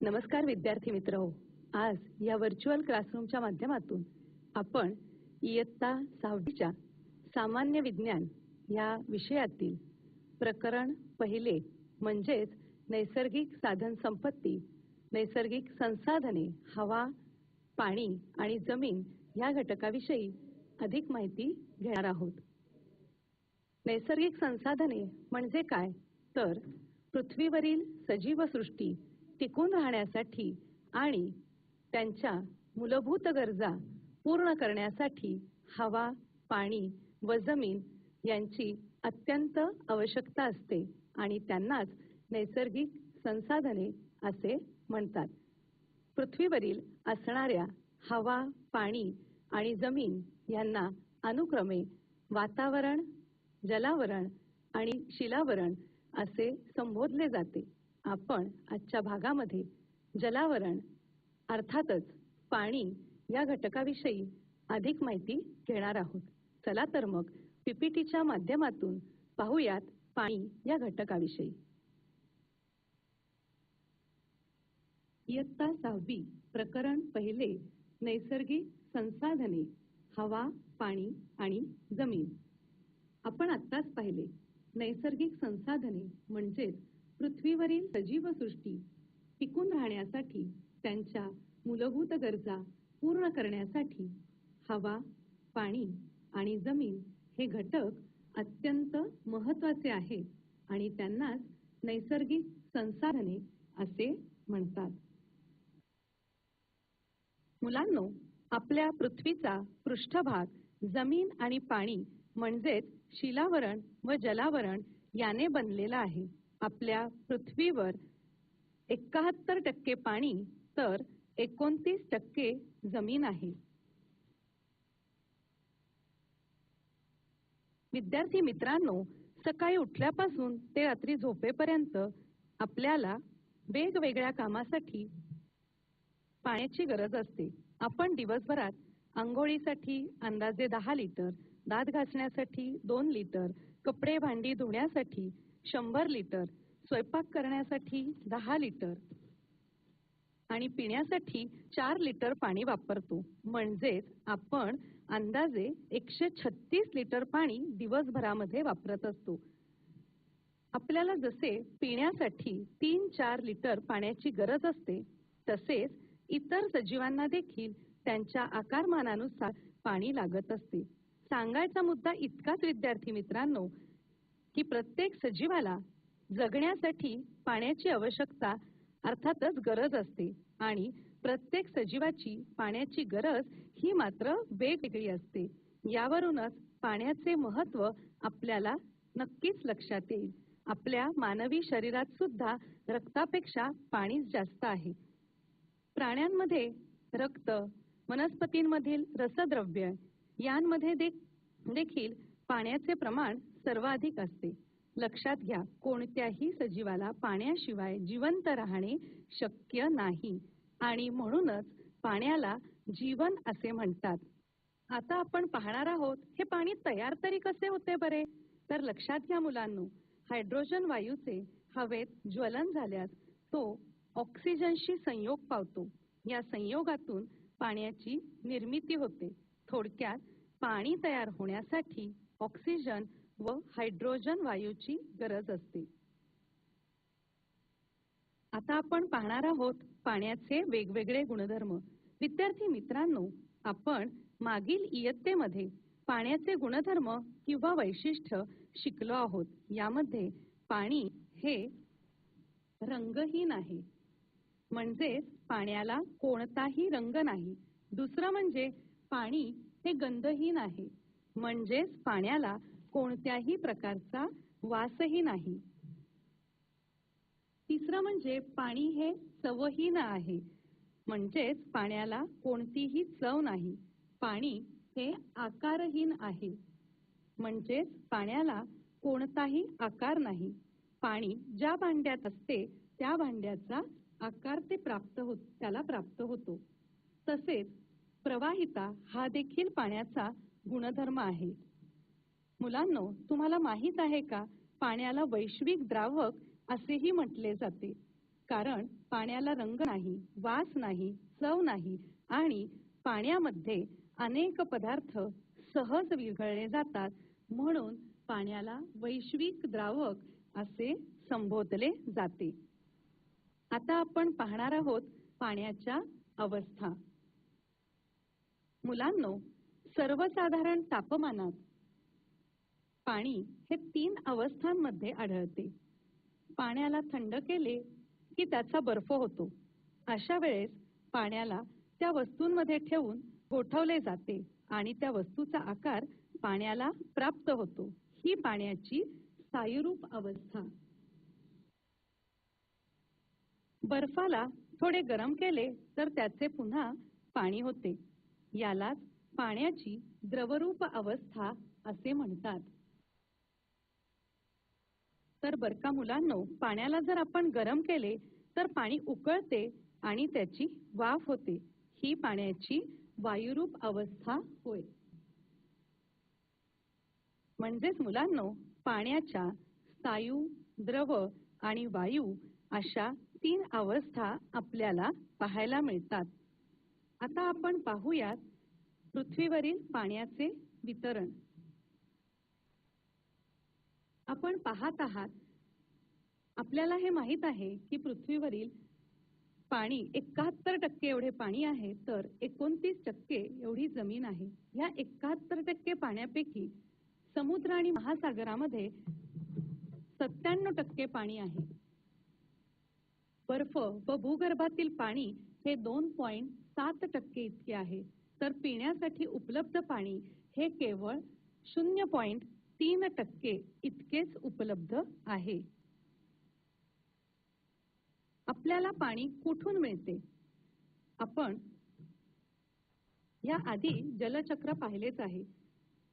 नमस्कार विद्यार्थी मित्र हो. आज या व्हर्च्युअल क्लासरूमच्या माध्यमातून आपण इयत्ता सहावीच्या सामान्य विज्ञान या विषयातील प्रकरण पहिले म्हणजेच नैसर्गिक साधन संपत्ती नैसर्गिक संसाधने हवा पाणी आणि जमीन या घटकाविषयी अधिक माहिती घेणार आहोत. नैसर्गिक संसाधने म्हणजे काय? तर पृथ्वीवरील सजीव सृष्टी टिकून राहण्यासाठी आणि त्यांच्या मूलभूत गरजा पूर्ण करण्यासाठी हवा पाणी व जमीन यांची अत्यंत आवश्यकता असते आणि त्यांनाच नैसर्गिक संसाधने असे म्हणतात. पृथ्वीवरील असणाऱ्या हवा पाणी आणि जमीन यांना अनुक्रमे वातावरण जलावरण आणि शिलावरण असे संबोधले जाते. आपण आजच्या भागामध्ये जलावरण अर्थातच पाणी या घटकाविषयी अधिक माहिती घेणार आहोत. चला तर मग पीपीटीच्या माध्यमातून पाहूयात पाणी या घटकाविषयी. इयत्ता सहावी प्रकरण पहिले नैसर्गिक संसाधने हवा पाणी आणि जमीन. आपण आत्ताच पाहिले नैसर्गिक संसाधने म्हणजेच पृथ्वीवरील सजीव सृष्टी टिकून राहण्यासाठी त्यांच्या मूलभूत गरजा पूर्ण करण्यासाठी हवा पाणी आणि जमीन हे घटक अत्यंत महत्त्वाचे आहेत आणि त्यांनाच नैसर्गिक संसाधने असे म्हणतात. मुलांनो आपल्या पृथ्वीचा पृष्ठभाग जमीन आणि पाणी म्हणजेच शिलावरण व जलावरण याने बनलेला आहे. आपल्या पृथ्वीवर एकाहत्तर टक्के पाणी तर एकोणतीस टक्के जमीन आहे. विद्यार्थी मित्रांनो सकाळी उठल्यापासून ते रात्री झोपेपर्यंत आपल्याला वेगवेगळ्या कामासाठी पाण्याची गरज असते. आपण दिवसभरात आंघोळीसाठी अंदाजे दहा लिटर दात घासण्यासाठी दोन लिटर कपडे भांडी धुण्यासाठी शंभर लिटर स्वयंपाक करण्यासाठी दहा लिटर आणि पिण्यासाठी चार लिटर पाणी वापरतो. म्हणजेच आपण अंदाजे एकशे छत्तीस लिटर पाणी दिवसभरामध्ये वापरत असतो. आपल्याला जसे पिण्यासाठी तीन चार लिटर पाण्याची गरज असते तसेच इतर सजीवांना देखील त्यांच्या आकारमानानुसार पाणी लागत असते. सांगायचा मुद्दा इतकाच विद्यार्थी मित्रांनो की प्रत्येक सजीवाला जगण्यासाठी पाण्याची आवश्यकता अर्थातच गरज असते. आणि प्रत्येक सजीवाची पाण्याची गरज ही मात्र वेगवेगळी असते. यावरूनच पाण्याचे महत्त्व आपल्याला नक्कीच लक्षात येईल. आपल्या मानवी शरीरात सुद्धा रक्तापेक्षा पाणीच जास्त आहे. प्राण्यांमध्ये रक्त वनस्पतींमधील रसद्रव्य यांमध्ये देखील पाण्याचे प्रमाण सर्वाधिक असते. लक्षात घ्या कोणत्याही सजीवाला पाण्याशिवाय जिवंत राहणे शक्य नाही. आणि म्हणूनच पाण्याला जीवन असे म्हणतात. आता आपण पाहणार आहोत हे पाणी तयार तरी कसे होते बरे? तर लक्षात घ्या मुलांनो हायड्रोजन वायूचे हवेत ज्वलन झाल्यास तो ऑक्सिजनशी संयोग पावतो. या संयोगातून पाण्याची निर्मिती होते. थोडक्यात पाणी तयार होण्यासाठी ऑक्सिजन व हायड्रोजन वायूची गरज असते. आता आपण पाहणार आहोत पाण्याचे वेगवेगळे गुणधर्म. विद्यार्थी मित्रांनो आपण मागील इयत्तेमध्ये पाण्याचे गुणधर्म किंवा वैशिष्ट्य शिकलो आहोत. यामध्ये पाणी हे रंगहीन आहे. म्हणजेच पाण्याला कोणताही रंग नाही. दुसरं म्हणजे पाणी हे गंधहीन आहे. म्हणजेच पाण्याला कोणत्याही प्रकारचा वासही नाही. तिसरं म्हणजे पाणी हे चवहीन आहे. म्हणजेच पाण्याला कोणतीही चव नाही. पाणी हे आकारहीन आहे. म्हणजेच पाण्याला कोणताही आकार नाही. पाणी ज्या भांड्यात असते त्या भांड्याचा आकार ते प्राप्त होत त्याला प्राप्त होतो. तसेच प्रवाहिता हा देखील पाण्याचा गुणधर्म आहे. मुलांनो तुम्हाला माहीत आहे का पाण्याला वैश्विक द्रावक असेही म्हटले जाते. कारण पाण्याला रंग नाही वास नाही चव नाही आणि पाण्यामध्ये अनेक पदार्थ सहज विरघळले जातात. म्हणून पाण्याला वैश्विक द्रावक असे संबोधले जाते. आता आपण पाहणार आहोत पाण्याच्या अवस्था. मुलांनो सर्वसाधारण तापमानात पाणी हे तीन अवस्थांमध्ये आढळते. पाण्याला थंड केले की त्याचा बर्फ होतो. अशा वेळेस पाण्याला त्या वस्तूंमध्ये ठेवून गोठवले जाते आणि त्या वस्तूचा आकार पाण्याला प्राप्त होतो. ही पाण्याची सायुरूप अवस्था. बर्फाला थोडे गरम केले तर त्याचे पुन्हा पाणी होते. यालाच पाण्याची द्रवरूप अवस्था असे म्हणतात. तर बर का मुलांनो पाण्याला जर आपण गरम केले तर पाणी उकळते आणि त्याची वाफ होते. ही पाण्याची वायुरूप अवस्था होय. म्हणजेच मुलांनो पाण्याच्या स्थायू द्रव आणि वायू अशा तीन अवस्था आपल्याला पाहायला मिळतात. आता आपण पाहूयात पृथ्वीवरील पाण्याचे वितरण. आपण पाहत आहात. आपल्याला हे माहीत आहे की पृथ्वीवरील पाणी एकाहत्तर टक्के एवढे पाणी आहे तर एकोणतीस टक्के एवढी जमीन आहे. या एकाहत्तर टक्के पाण्यापैकी समुद्र आणि महासागरामध्ये सत्त्याण्णव टक्के पाणी आहे. बर्फ व भूगर्भातील पाणी हे दोन पॉइंट सात टक्के इतके आहे. तर पिण्यासाठी उपलब्ध पाणी हे केवळ शून्य पॉइंट तीन टक्के इतकेच उपलब्ध आहे. आपल्याला पाणी कुठून मिळते? आपण या आधी जलचक्र पाहिलेच आहे.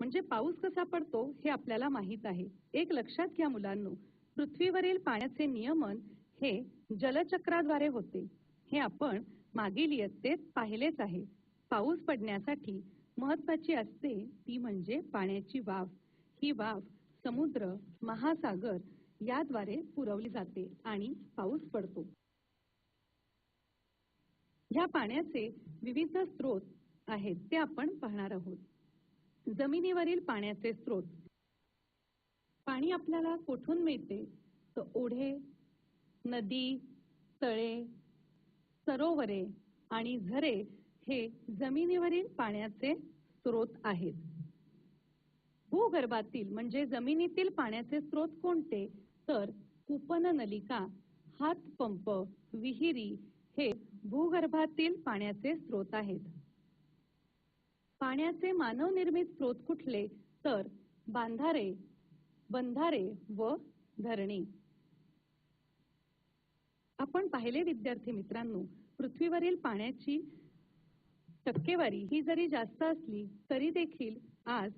म्हणजे पाऊस कसा पडतो हे आपल्याला माहीत आहे. एक लक्षात घ्या मुलांनो पृथ्वीवरील पाण्याचे नियमन हे जलचक्राद्वारे होते. हे आपण मागील इयत्तेत पाहिलेच आहे. पाऊस पडण्यासाठी महत्वाची असते ती म्हणजे पाण्याची वाफ. ही वाफ समुद्र महासागर याद्वारे पुरवली जाते आणि पाऊस पडतो. ह्या पाण्याचे विविध स्रोत आहेत ते आपण पाहणार आहोत. जमिनीवरील पाण्याचे स्रोत. पाणी आपल्याला कुठून मिळते? तर ओढे नदी तळे सरोवरे आणि झरे हे जमिनीवरील पाण्याचे स्रोत आहेत. भूगर्भातील म्हणजे जमिनीतील पाण्याचे स्रोत कोणते? तर कुपन नलिका हातपंप विहिरी हे भूगर्भातील पाण्याचे स्रोत आहेत. पाण्याचे मानवनिर्मित स्रोत कुठले? तर बांधारे बंधारे व धरणे. आपण पाहिले विद्यार्थी मित्रांनो पृथ्वीवरील पाण्याची टक्केवारी ही जरी जास्त असली तरी देखील आज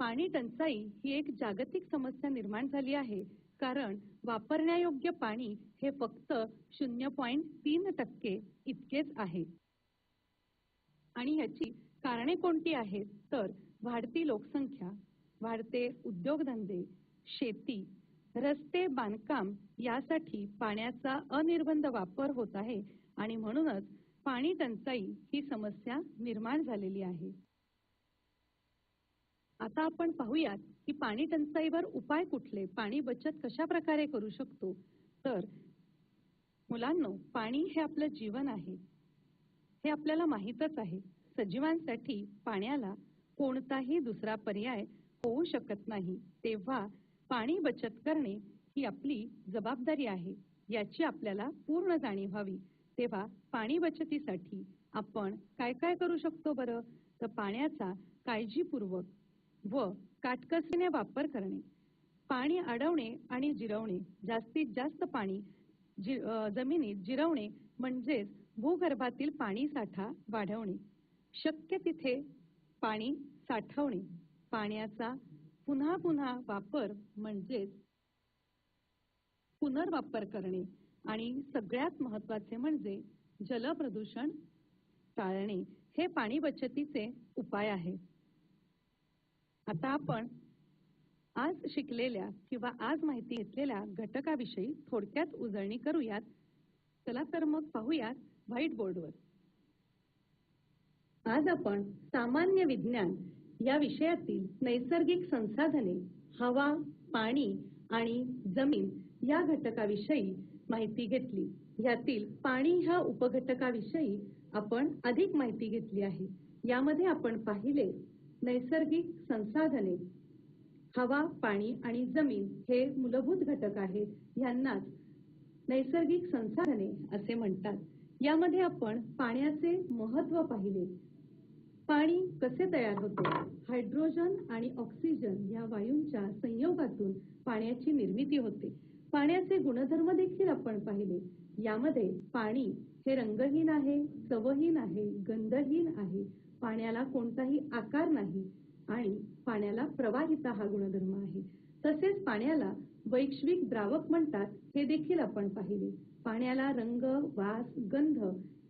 पाणी टंचाई ही एक जागतिक समस्या निर्माण झाली आहे. कारण वापरण्यायोग्य पाणी हे फक्त शून्य पॉइंट तीन टक्के इतकेच आहे. आणि ह्याची कारणे कोणती आहेत? तर वाढती लोकसंख्या वाढते उद्योगधंदे शेती रस्ते बांधकाम यासाठी पाण्याचा अनिर्बंध वापर होत आहे आणि म्हणूनच पाणी टंचाई ही समस्या निर्माण झालेली आहे. आता आपण पाहूयात की पाणी टंचाईवर उपाय कुठले? पाणी बचत कशा प्रकारे करू शकतो? तर मुलांनो पाणी हे आपलं जीवन आहे. हे आपल्याला माहीतच आहे. सजीवांसाठी पाण्याला कोणताही दुसरा पर्याय होऊ शकत नाही. तेव्हा पाणी बचत करणे ही आपली जबाबदारी आहे. याची आपल्याला पूर्ण जाणीव व्हावी. तेव्हा पाणी बचतीसाठी आपण काय काय करू शकतो बरं? तर पाण्याचा काळजीपूर्वक व काटकसरीने वापर करणे. पाणी अडवणे आणि जिरवणे जास्तीत जास्त पाणी जि जमिनीत जिरवणे म्हणजेच भूगर्भातील पाणी साठा वाढवणे. शक्य तिथे पाणी साठवणे. पाण्याचा पुन्हा पुन्हा वापर म्हणजेच पुनर्वापर करणे आणि सगळ्यात महत्त्वाचे म्हणजे जलप्रदूषण टाळणे हे पाणी बचतीचे उपाय आहेत. आता आपण आज शिकलेल्या किंवा आज माहिती घेतलेल्या घटकाविषयी थोडक्यात उजळणी करूयात. चला तर मग पाहूयात व्हाईट बोर्डवर आज आपण सामान्य विज्ञान या विषयातील नैसर्गिक संसाधने हवा पाणी आणि जमीन या घटकाविषयी माहिती घेतली. यातील पाणी ह्या उपघटकाविषयी आपण अधिक माहिती घेतली आहे. यामध्ये आपण पाहिले नैसर्गिक संसाधने हवा पाणी आणि जमीन हे मूलभूत घटक आहेत. यांनाच नैसर्गिक संसाधने असे म्हणतात. यामध्ये आपण पाण्याचे महत्त्व पाहिले. पाणी कसे तयार होते? हायड्रोजन आणि ऑक्सिजन या वायूंच्या संयोगातून पाण्याची निर्मिती होते. पाण्याचे गुणधर्म देखील आपण पाहिले. यामध्ये पाणी हे रंगहीन आहे चवहीन आहे गंधहीन आहे पाण्याला कोणताही आकार नाही आणि पाण्याला प्रवाहिता हा गुणधर्म आहे. तसेच पाण्याला वैश्विक द्रावक म्हणतात हे देखील आपण पाहिले. पाण्याला रंग वास गंध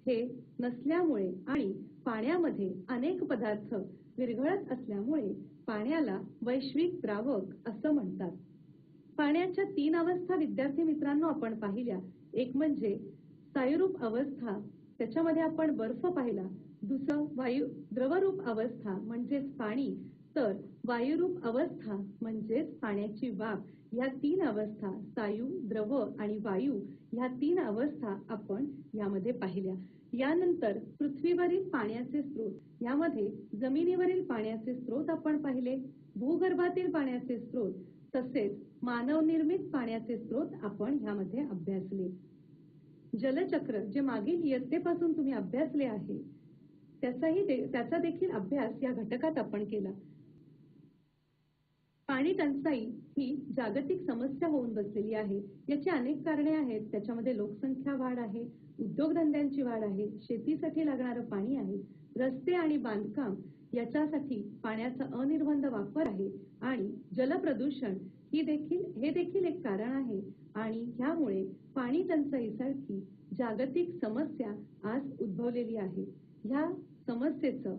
हे नसल्यामुळे आणि पाण्यामध्ये अनेक पदार्थ विरघळत असल्यामुळे पाण्याला वैश्विक द्रावक असं म्हणतात. पाण्याच्या तीन अवस्था विद्यार्थी मित्रांनो आपण पाहिल्या. एक म्हणजे स्थायीरूप अवस्था. त्याच्यामध्ये आपण बर्फ पाहिला. दुसरं वायू द्रवरूप अवस्था म्हणजेच पाणी. तर वायुरूप अवस्था म्हणजेच पाण्याची वाफ. ह्या तीन अवस्था स्थायू द्रव आणि वायू ह्या तीन अवस्था आपण यामध्ये पाहिल्या. यानंतर पृथ्वीवरील पाण्याचे स्रोत. यामध्ये जमिनीवरील पाण्याचे स्रोत आपण पाहिले. भूगर्भातील पाण्याचे स्रोत तसेच मानवनिर्मित पाण्याचे स्रोत आपण ह्यामध्ये अभ्यासले. जलचक्र जे मागील इयत्तेपासून तुम्ही अभ्यासले आहे त्याचा देखील अभ्यास या घटकात आपण केला. पाणी टंचाई ही जागतिक समस्या होऊन बसलेली आहे. याची अनेक कारणे आहेत. त्याच्यामध्ये लोकसंख्या वाढ आहे उद्योगधंद्यांची वाढ आहे शेतीसाठी लागणारं पाणी आहे रस्ते आणि बांधकाम याच्यासाठी पाण्याचा अनिर्बंध वापर आहे आणि जलप्रदूषण ही देखील हे देखील एक कारण आहे आणि ह्यामुळे पाणी टंचाईसारखी जागतिक समस्या आज उद्भवलेली आहे. ह्या समस्येचं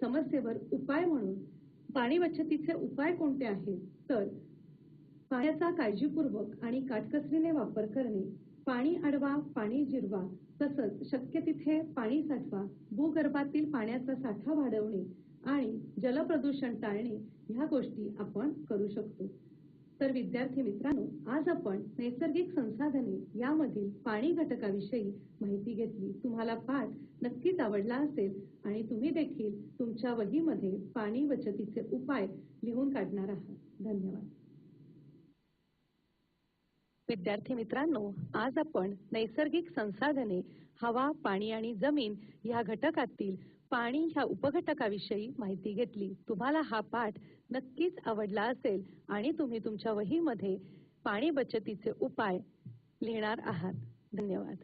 समस्येवर उपाय म्हणून पाणी बचतीचे उपाय कोणते आहेत? तर पाण्याचा काळजीपूर्वक आणि काटकसरीने वापर करणे पाणी अडवा पाणी जिरवा तसंच शक्य तिथे पाणी साठवा भूगर्भातील पाण्याचा साठा वाढवणे आणि जलप्रदूषण टाळणे ह्या गोष्टी आपण करू शकतो. तर विद्यार्थी मित्रांनो आज आपण नैसर्गिक संसाधने यामधील पाणी घटकाविषयी माहिती घेतली. तुम्हाला पाठ नक्कीच आवडला असेल आणि तुम्ही देखील तुमच्या वहीमध्ये पाणी बचतीचे उपाय लिहून काढणार आहात. धन्यवाद. विद्यार्थी मित्रांनो आज आपण नैसर्गिक संसाधने हवा पाणी आणि जमीन या घटकातील पाणी ह्या उपघटकाविषयी माहिती घेतली. तुम्हाला हा पाठ नक्कीच आवडला असेल आणि तुम्ही तुमच्या वहीमध्ये पाणी बचतीचे उपाय लिहिणार आहात. धन्यवाद.